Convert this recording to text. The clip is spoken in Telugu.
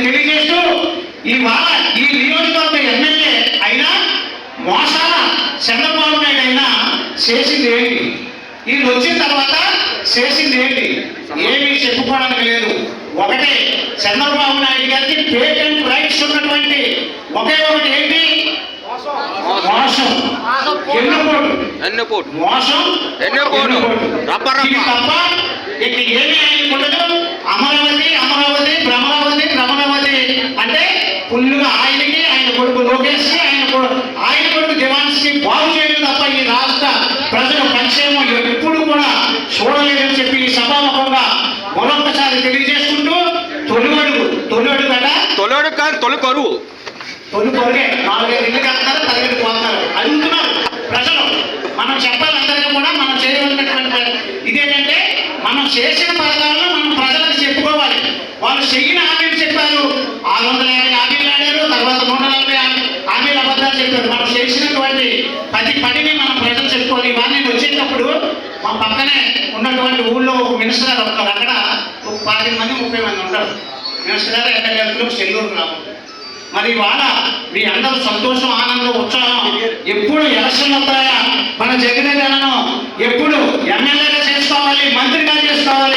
తెలియజేస్తూ ఇవాళ ఈ నియోజకవర్గ ఎమ్మెల్యే అయినా మోసాల చంద్రబాబు నాయుడు అయినా చేసింది ఏంటి? వీళ్ళు వచ్చిన తర్వాత చేసింది ఏంటి? ఏమీ చెప్పుకోవడానికి లేదు. ఒకటే చంద్రబాబు నాయుడు గారికి పేటెంట్ రైట్స్ ఉన్నటువంటి ఒకే ఒకటి ఏంటి? మోసం. ఎన్నుకోటు మోసం. ఇది తప్ప అంటే ఫుల్లుగా ఆయనకి ఆయన కొడుకు లోకేష్కి ఆయన ఆయన కొడుకు దివాన్స్కి బాగు చేయడం తప్ప ఈ రాష్ట్ర ప్రజల సంక్షేమం ఎప్పుడు కూడా చూడలేదని చెప్పి ఈ సభాముఖంగా మరొకసారి తెలియజేసుకుంటూ తొలి అడుగు తొలి అడుగు అట. తొలడు కాదు తొలి కరువు. తొలి కొరగే నాలుగైదు ఇల్లు కడతారు పదిహేడు పోతారు. అడుగుతున్నారు ప్రజలు. మనం చెప్పాలి అందరికీ కూడా మనం చేయవలసినటువంటి. ఇదేంటంటే మనం చేసిన పథకాలను మనం ప్రజలకు చెప్పుకోవాలి. వాళ్ళు చెయ్యిన హామీలు చెప్పారు. ఆరు వందల అబద్ధాలు మనం చేసినటువంటి ప్రతి పనిని మనం ప్రజలు చెప్పుకోవాలి ఇవన్నీ వచ్చేటప్పుడు మా పక్కనే ఉన్నటువంటి ఊళ్ళో ఒక మినిస్టర్ గారు ఉంటారు అక్కడ ఒక పాతిక మంది ముప్పై మంది ఉంటారు. మినిస్టర్ గారు ఎక్కడికి సెల్లూరు నాకు మరి ఇవాళ మీ అందరూ సంతోషం ఆనందం ఉత్సాహం ఎప్పుడు ఎలక్షన్లు వస్తాయా? మన జగన్ ఎప్పుడు ఎమ్మెల్యేగా చేసుకోవాలి మంత్రిగా చేసుకోవాలి?